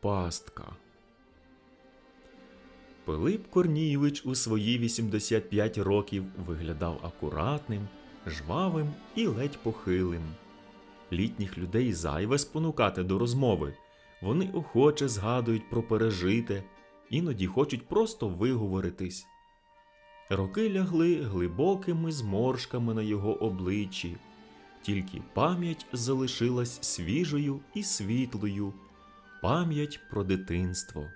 пастка. Пилип Корнійович у свої 85 років виглядав акуратним, жвавим і ледь похилим. Літніх людей зайве спонукати до розмови. Вони охоче згадують про пережите, іноді хочуть просто виговоритись. Роки лягли глибокими зморшками на його обличчі, тільки пам'ять залишилась свіжою і світлою, пам'ять про дитинство.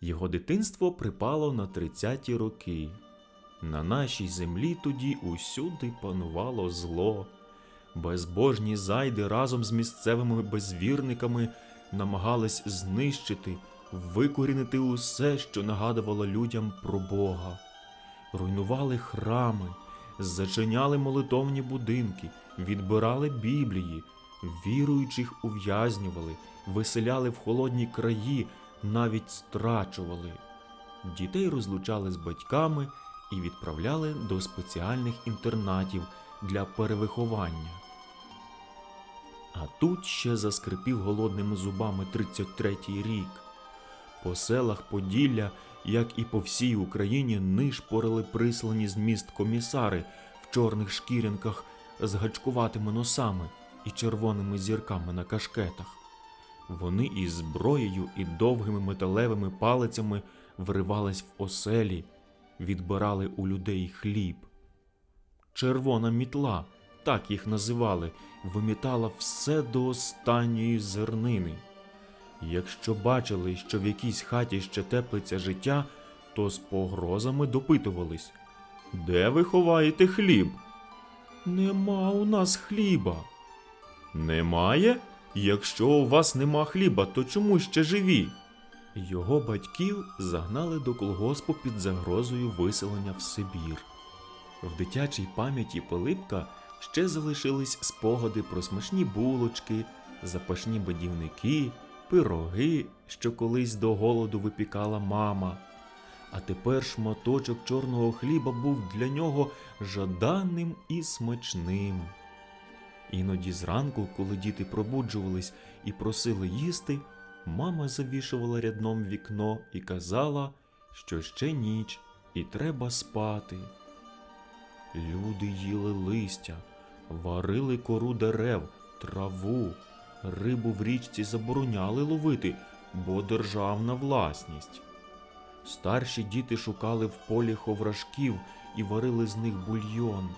Його дитинство припало на 30-ті роки. На нашій землі тоді усюди панувало зло. Безбожні зайди разом з місцевими безвірниками намагались знищити, викорінити усе, що нагадувало людям про Бога. Руйнували храми, зачиняли молитовні будинки, відбирали біблії, віруючих ув'язнювали, виселяли в холодні краї, навіть страчували. Дітей розлучали з батьками і відправляли до спеціальних інтернатів для перевиховання. А тут ще заскрипів голодними зубами 33-й рік. По селах Поділля, як і по всій Україні, нишпорили прислані з міст комісари в чорних шкірянках з гачкуватими носами і червоними зірками на кашкетах. Вони із зброєю і довгими металевими палицями вривались в оселі, відбирали у людей хліб. Червона мітла, так їх називали, вимітала все до останньої зернини. Якщо бачили, що в якійсь хаті ще теплиться життя, то з погрозами допитувались Де ви ховаєте хліб? Нема у нас хліба. Немає? Якщо у вас нема хліба, то чому ще живі? Його батьків загнали до колгоспу під загрозою виселення в Сибір. В дитячій пам'яті Пилипка ще залишились спогади про смачні булочки, запашні бадівники, пироги, що колись до голоду випікала мама. А тепер шматочок чорного хліба був для нього жаданим і смачним. Іноді зранку, коли діти пробуджувались і просили їсти, мама завішувала рядном вікно і казала, що ще ніч і треба спати. Люди їли листя, варили кору дерев, траву, рибу в річці забороняли ловити, бо державна власність. Старші діти шукали в полі ховрашків і варили з них бульйон.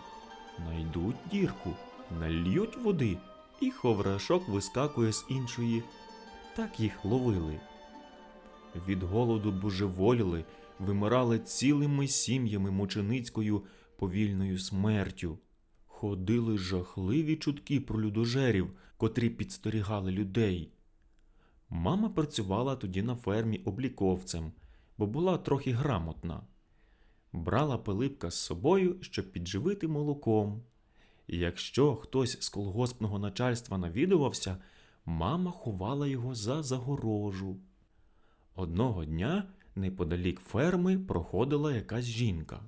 Найдуть дірку, нальють води, і ховрашок вискакує з іншої. Так їх ловили. Від голоду божеволіли, вимирали цілими сім'ями мученицькою повільною смертю. Ходили жахливі чутки про людожерів, котрі підстерігали людей. Мама працювала тоді на фермі обліковцем, бо була трохи грамотна. Брала Пилипка з собою, щоб підживити молоком. І якщо хтось з колгоспного начальства навідувався, мама ховала його за загорожу. Одного дня неподалік ферми проходила якась жінка.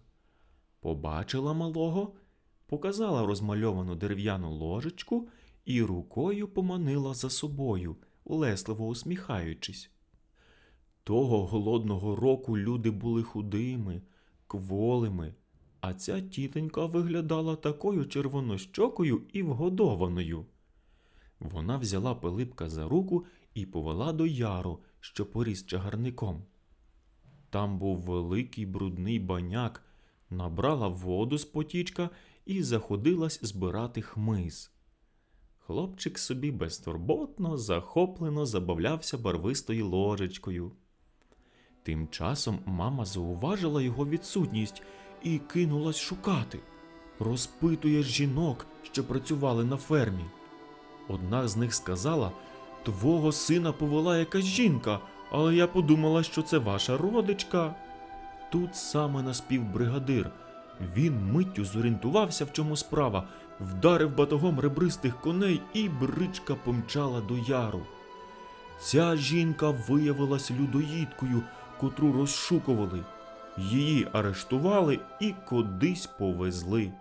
Побачила малого, показала розмальовану дерев'яну ложечку і рукою поманила за собою, улесливо усміхаючись. Того голодного року люди були худими, кволими, а ця тітонька виглядала такою червонощокою і вгодованою. Вона взяла Пилипка за руку і повела до яру, що поріс чагарником. Там був великий брудний баняк, набрала воду з потічка і заходилась збирати хмиз. Хлопчик собі безтурботно, захоплено забавлявся барвистою ложечкою. Тим часом мама зауважила його відсутність і кинулась шукати. Розпитує жінок, що працювали на фермі. Одна з них сказала: Твого сина повела якась жінка, але я подумала, що це ваша родичка. Тут саме наспів бригадир. Він миттю зорієнтувався, в чому справа, вдарив батогом ребристих коней, і бричка помчала до яру. Ця жінка виявилась людоїдкою, котру розшукували. Її арештували і кудись повезли.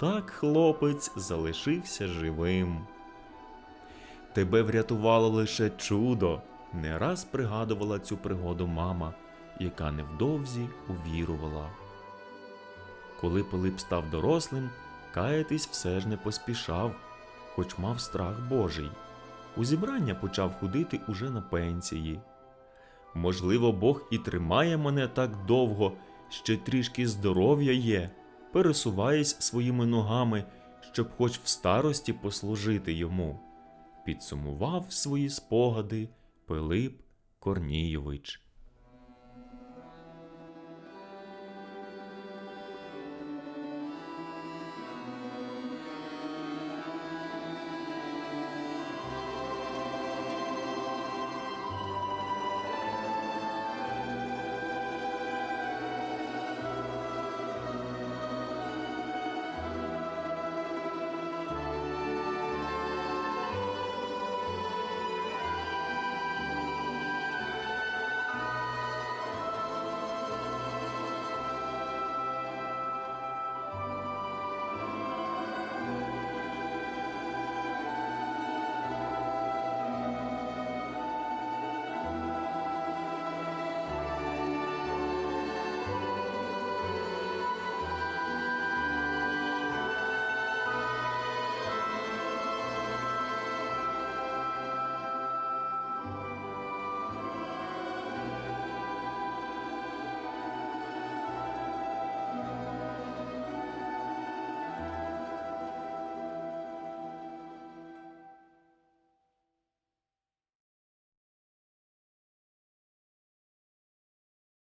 Так хлопець залишився живим. Тебе врятувало лише чудо. Не раз пригадувала цю пригоду мама, яка невдовзі увірувала. Коли Пилип став дорослим, каятись все ж не поспішав, хоч мав страх Божий. У зібрання почав ходити уже на пенсії. Можливо, Бог і тримає мене так довго, ще трішки здоров'я є, пересуваюсь своїми ногами, щоб хоч в старості послужити йому. Підсумував свої спогади Пилип Корнійович.